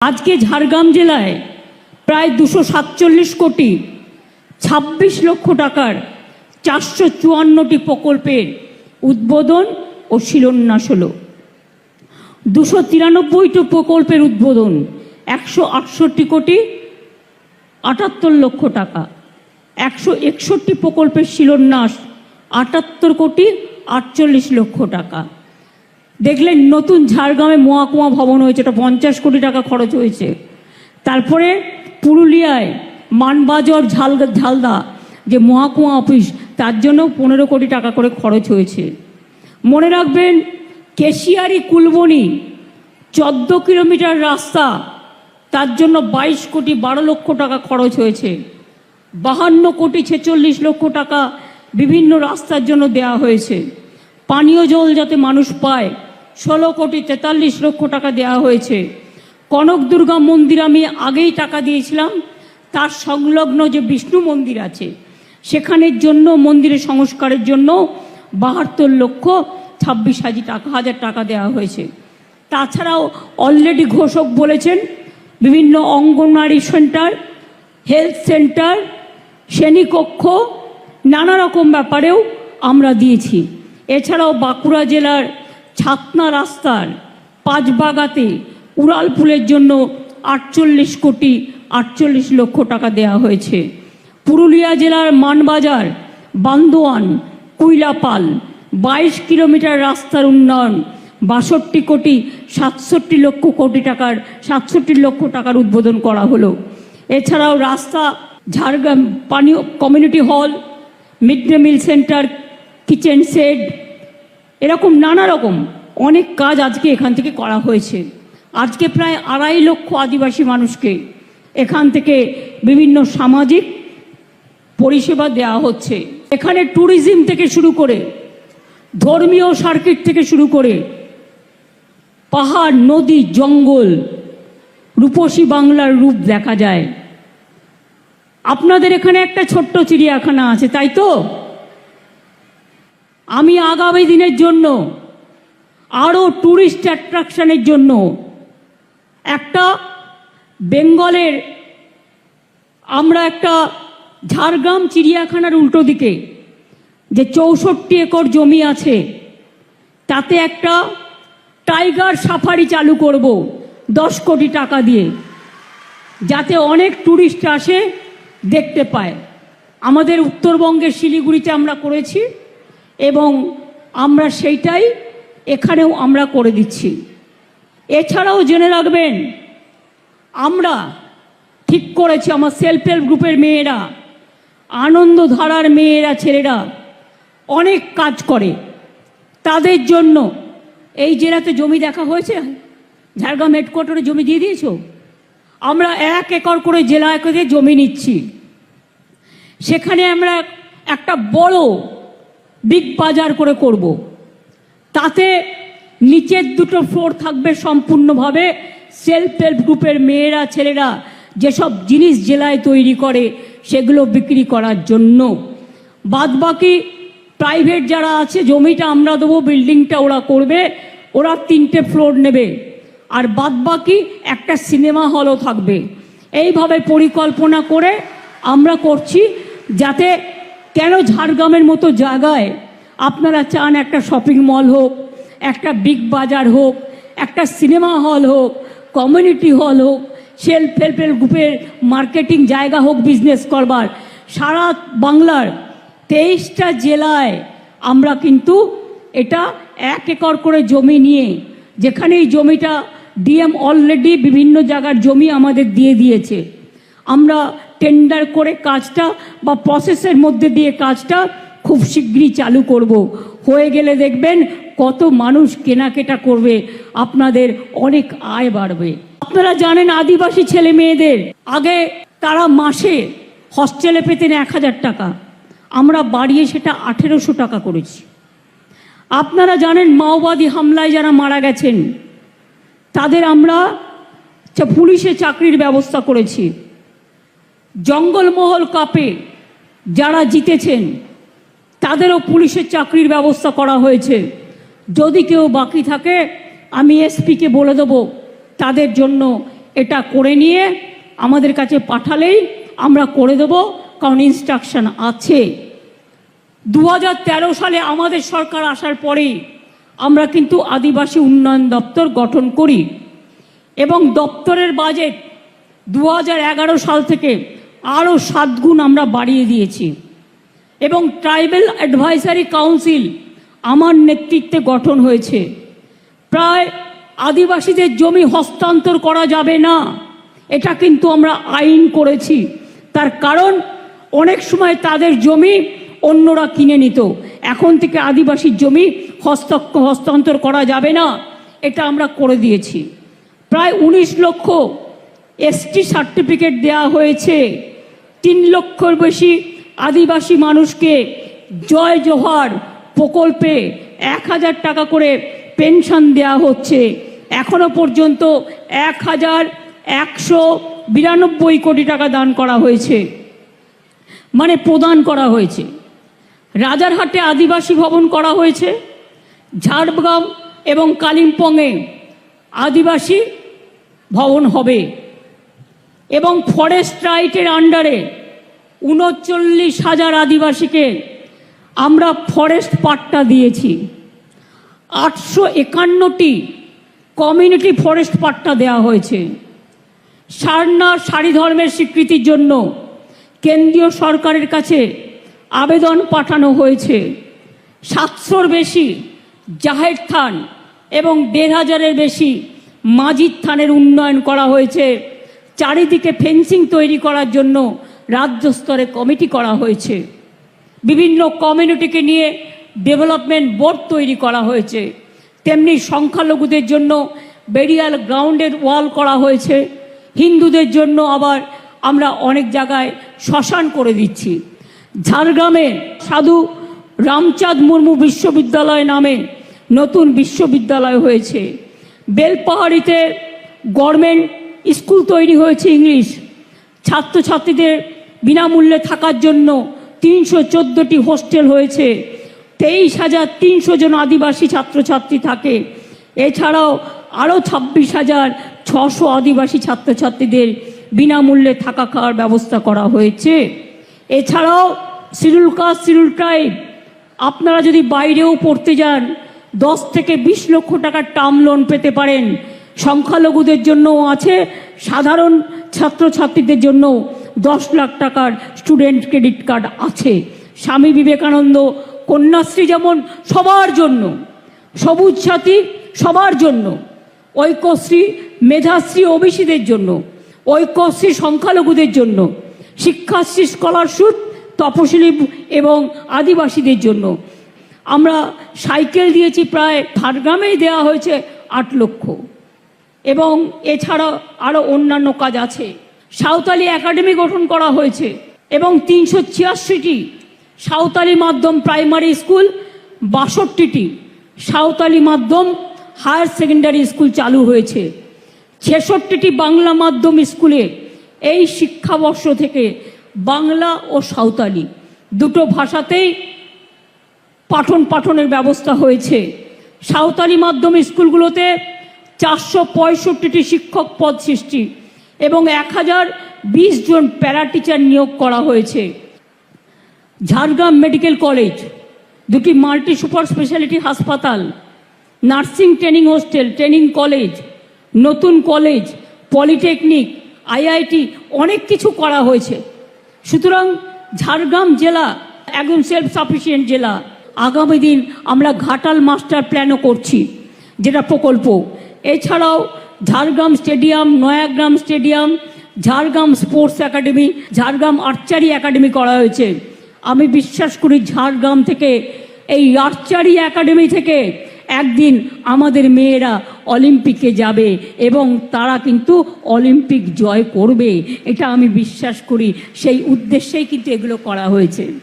আজকে ঝাড়গ্রাম জেলায় প্রায় দুশো সাতচল্লিশ কোটি ছাব্বিশ লক্ষ টাকার চারশো চুয়ান্নটি প্রকল্পের উদ্বোধন ও শিলান্যাস হল। দুশো তিরানব্বইটি প্রকল্পের উদ্বোধন একশো আটষট্টি কোটি আটাত্তর লক্ষ টাকা। একশো একষট্টি প্রকল্পের শিলান্যাস আটাত্তর কোটি আটচল্লিশ লক্ষ টাকা। দেখলেন নতুন ঝাড়গ্রামে মহাকুমা ভবন হয়েছে, এটা পঞ্চাশ কোটি টাকা খরচ হয়েছে। তারপরে পুরুলিয়ায় মানবাজার ঝাল, ঝালদা, যে মহাকুমা অফিস, তার জন্য পনেরো কোটি টাকা করে খরচ হয়েছে। মনে রাখবেন, কেশিয়ারি কুলবনি, চোদ্দ কিলোমিটার রাস্তা, তার জন্য বাইশ কোটি বারো লক্ষ টাকা খরচ হয়েছে। বাহান্ন কোটি ছেচল্লিশ লক্ষ টাকা বিভিন্ন রাস্তার জন্য দেয়া হয়েছে। পানীয় জল যাতে মানুষ পায় ষোলো কোটি তেতাল্লিশ লক্ষ টাকা দেওয়া হয়েছে। কনক দুর্গা মন্দির আমি আগেই টাকা দিয়েছিলাম। তার সংলগ্ন যে বিষ্ণু মন্দির আছে, সেখানের জন্য, মন্দিরের সংস্কারের জন্য বাহাত্তর লক্ষ ছাব্বিশ হাজার টাকা হাজার টাকা দেওয়া হয়েছে। তাছাড়াও অলরেডি ঘোষক বলেছেন, বিভিন্ন অঙ্গনওয়াড়ি সেন্টার, হেলথ সেন্টার শ্রেণীকক্ষ নানা রকম ব্যাপারেও আমরা দিয়েছি। এছাড়াও বাঁকুড়া জেলার ছাতনা রাস্তার পাঁচবাগাতে উড়ালপুলের জন্য আটচল্লিশ কোটি আটচল্লিশ লক্ষ টাকা দেওয়া হয়েছে। পুরুলিয়া জেলার মানবাজার, বান্দোয়ান কুইলাপাল বাইশ কিলোমিটার রাস্তার উন্নয়ন, বাষট্টি কোটি সাতষট্টি লক্ষ কোটি টাকার, সাতষট্টি লক্ষ টাকার উদ্বোধন করা হলো। এছাড়াও রাস্তা, ঝাড়গ্রাম পানীয় community hall, mid day meal centre, kitchen shed এরকম নানা রকম অনেক কাজ আজকে এখান থেকে করা হয়েছে। আজকে প্রায় আড়াই লক্ষ আদিবাসী মানুষকে এখান থেকে বিভিন্ন সামাজিক পরিষেবা দেওয়া হচ্ছে। এখানে ট্যুরিজম থেকে শুরু করে, ধর্মীয় সার্কিট থেকে শুরু করে, পাহাড়, নদী, জঙ্গল, রূপসী বাংলার রূপ দেখা যায়। আপনাদের এখানে একটা ছোট্ট চিড়িয়াখানা আছে, তাই তো? আমি আগামী দিনের জন্য আরও ট্যুরিস্ট অ্যাট্রাকশানের জন্য একটা বেঙ্গলের আমরা একটা ঝাড়গ্রাম চিড়িয়াখানার উল্টো দিকে যে চৌষট্টি একর জমি আছে, তাতে একটা টাইগার সাফারি চালু করব দশ কোটি টাকা দিয়ে, যাতে অনেক ট্যুরিস্ট আসে দেখতে পায়। আমাদের উত্তরবঙ্গের শিলিগুড়িতে আমরা করেছি। এবং আমরা সেইটাই এখানেও আমরা করে দিচ্ছি। এছাড়াও জেনে রাখবেন, আমরা ঠিক করেছি আমার সেলফ হেল্প গ্রুপের মেয়েরা, আনন্দধারার মেয়েরা, ছেলেরা অনেক কাজ করে। তাদের জন্য এই জেলাতে জমি দেখা হয়েছে? ঝাড়গ্রাম হেডকোয়ার্টারে জমি দিয়ে দিয়েছ? আমরা এক একর করে জেলা করে জমি নিচ্ছি। সেখানে আমরা একটা বড় বিগ বাজার করে করব। তাতে নিচের দুটো ফ্লোর থাকবে সম্পূর্ণভাবে সেলফ হেল্প গ্রুপের মেয়েরা, ছেলেরা, যেসব জিনিস জেলায় তৈরি করে সেগুলো বিক্রি করার জন্য। বাদবাকি প্রাইভেট যারা আছে, জমিটা আমরা দেবো বিল্ডিংটা ওরা করবে, ওরা তিনটে ফ্লোর নেবে। আর বাদবাকি একটা সিনেমা হলও থাকবে। এইভাবে পরিকল্পনা করে আমরা করছি, যাতে কেন ঝাড়গ্রামের মতো জায়গায় আপনারা চান একটা শপিং মল হোক, একটা বিগ বাজার হোক, একটা সিনেমা হল হোক কমিউনিটি হল হোক সেলফ হেল্প হেল্প গ্রুপের মার্কেটিং জায়গা হোক বিজনেস করবার। সারা বাংলার তেইশটা জেলায় আমরা কিন্তু এটা এক একর করে জমি নিয়ে যেখানে এই জমিটা ডিএম অলরেডি বিভিন্ন জায়গার জমি আমাদের দিয়ে দিয়েছে। আমরা টেন্ডার করে কাজটা বা প্রসেসের মধ্যে দিয়ে কাজটা খুব শীঘ্রই চালু করব। হয়ে গেলে দেখবেন কত মানুষ কেনাকেটা করবে, আপনাদের অনেক আয় বাড়বে। আপনারা জানেন আদিবাসী ছেলে মেয়েদের, আগে তারা মাসে হস্টেলে পেতেন এক হাজার টাকা। আমরা বাড়িয়ে সেটা আঠেরোশো টাকা করেছি। আপনারা জানেন মাওবাদী হামলায় যারা মারা গেছেন, তাদের আমরা পুলিশে চাকরির ব্যবস্থা করেছি। জঙ্গলমহল কাপে যারা জিতেছেন, তাদেরও পুলিশের চাকরির ব্যবস্থা করা হয়েছে। যদি কেউ বাকি থাকে, আমি এসপিকে বলে দেবো, তাদের জন্য এটা করে নিয়ে আমাদের কাছে পাঠালেই আমরা করে দেব, কারণ ইনস্ট্রাকশন আছে। দু হাজার তেরো সালে আমাদের সরকার আসার পরেই আমরা কিন্তু আদিবাসী উন্নয়ন দপ্তর গঠন করি এবং দপ্তরের বাজেট দু হাজার এগারো সাল থেকে আরও সাত গুণ আমরা বাড়িয়ে দিয়েছি। এবং ট্রাইবেল অ্যাডভাইসারি কাউন্সিল আমার নেতৃত্বে গঠন হয়েছে। প্রায় আদিবাসীদের জমি হস্তান্তর করা যাবে না। এটা কিন্তু আমরা আইন করেছি। তার কারণ, অনেক সময় তাদের জমি অন্যরা কিনে নিত। এখন থেকে আদিবাসীর জমি হস্ত, হস্তান্তর করা যাবে না। এটা আমরা করে দিয়েছি। প্রায় উনিশ লক্ষ এসটি সার্টিফিকেট দেওয়া হয়েছে। তিন লক্ষর বেশি আদিবাসী মানুষকে জয় জোহার প্রকল্পে এক হাজার টাকা করে পেনশন দেওয়া হচ্ছে। এখনও পর্যন্ত এক হাজার একশো বিরানব্বই কোটি টাকা দান করা হয়েছে। মানে প্রদান করা হয়েছে। রাজারহাটে আদিবাসী ভবন করা হয়েছে। ঝাড়গ্রাম এবং কালিম্পংয়ে আদিবাসী ভবন হবে। এবং ফরেস্ট রাইটের আন্ডারে উনচল্লিশ হাজার আদিবাসীকে আমরা ফরেস্ট পাট্টা দিয়েছি। আটশো একান্নটি কমিউনিটি ফরেস্ট পাট্টা দেওয়া হয়েছে। সারনা সারি ধর্মের স্বীকৃতির জন্য কেন্দ্রীয় সরকারের কাছে আবেদন পাঠানো হয়েছে। সাতশোর বেশি জাহের থান এবং দেড় হাজারের বেশি মাজিদ থানের উন্নয়ন করা হয়েছে। চারিদিকে ফেন্সিং তৈরি করার জন্য রাজ্য স্তরে কমিটি করা হয়েছে। বিভিন্ন কমিউনিটিকে নিয়ে ডেভেলপমেন্ট বোর্ড তৈরি করা হয়েছে। তেমনি সংখ্যালঘুদের জন্য বেরিয়াল গ্রাউন্ডের ওয়াল করা হয়েছে। হিন্দুদের জন্য আবার আমরা অনেক জায়গায় শ্মশান করে দিচ্ছি। ঝাড়গ্রামে সাধু রামচাঁদ মুর্মু বিশ্ববিদ্যালয় নামে নতুন বিশ্ববিদ্যালয় হয়েছে। বেলপাহাড়িতে গভর্নমেন্ট স্কুল তৈরি হয়েছে ইংলিশ। ছাত্রছাত্রীদের বিনামূল্যে থাকার জন্য তিনশো চোদ্দোটি হোস্টেল হয়েছে। তেইশ হাজার তিনশো জন আদিবাসী ছাত্রছাত্রী থাকে। এছাড়াও আরও ছাব্বিশ হাজার ছশো আদিবাসী ছাত্রছাত্রীদের বিনামূল্যে থাকা খাওয়ার ব্যবস্থা করা হয়েছে। এছাড়াও শিডিউল কাস্ট, শিডিউল ট্রাইব, আপনারা যদি বাইরেও পড়তে যান, দশ থেকে বিশ লক্ষ টাকার টার্ম লোন পেতে পারেন। সংখ্যালঘুদের জন্যও আছে, সাধারণ ছাত্রছাত্রীদের জন্য দশ লাখ টাকার স্টুডেন্ট ক্রেডিট কার্ড আছে। স্বামী বিবেকানন্দ, কন্যাশ্রী যেমন সবার জন্য, সবুজ সাথী সবার জন্য, ঐক্যশ্রী, মেধাশ্রী ওবিসিদের জন্য, ঐক্যশ্রী সংখ্যালঘুদের জন্য, শিক্ষাশ্রী স্কলারশিপ তপশিলি এবং আদিবাসীদের জন্য। আমরা সাইকেল দিয়েছি প্রায় ঝাড়গ্রামেই দেওয়া হয়েছে আট লক্ষ। এবং এছাড়া আরও অন্যান্য কাজ আছে। সাঁওতালি একাডেমি গঠন করা হয়েছে এবং তিনশো ছিয়াশিটি সাঁওতালি মাধ্যম প্রাইমারি স্কুল, বাষট্টিটি সাঁওতালি মাধ্যম হায়ার সেকেন্ডারি স্কুল চালু হয়েছে। ছেষট্টিটি বাংলা মাধ্যম স্কুলে এই শিক্ষাবর্ষ থেকে বাংলা ও সাঁওতালি দুটো ভাষাতেই পাঠন পাঠনের ব্যবস্থা হয়েছে। সাঁওতালি মাধ্যম স্কুলগুলোতে চারশো পঁয়ষট্টিটি শিক্ষক পদ সৃষ্টি এবং এক হাজার বিশ জন প্যারা টিচার নিয়োগ করা হয়েছে। ঝাড়গ্রাম মেডিকেল কলেজ, দুটি মাল্টি সুপার স্পেশালিটি হাসপাতাল, nursing training hostel, training college, নতুন কলেজ, পলিটেকনিক, আইআইটি অনেক কিছু করা হয়েছে। সুতরাং ঝাড়গ্রাম জেলা একদম সেলফ সাফিসিয়েন্ট জেলা। আগামী দিন আমরা ঘাটাল মাস্টার প্ল্যানও করছি, যেটা প্রকল্প। এছাড়াও Jhargram stadium, Nayagram stadium, Jhargram sports academy, Jhargram archery academy করা হয়েছে। আমি বিশ্বাস করি ঝাড়গ্রাম থেকে, এই আর্চারি একাডেমি থেকে একদিন আমাদের মেয়েরা অলিম্পিকে যাবে এবং তারা কিন্তু অলিম্পিক জয় করবে, এটা আমি বিশ্বাস করি। সেই উদ্দেশ্যেই কিন্তু এগুলো করা হয়েছে।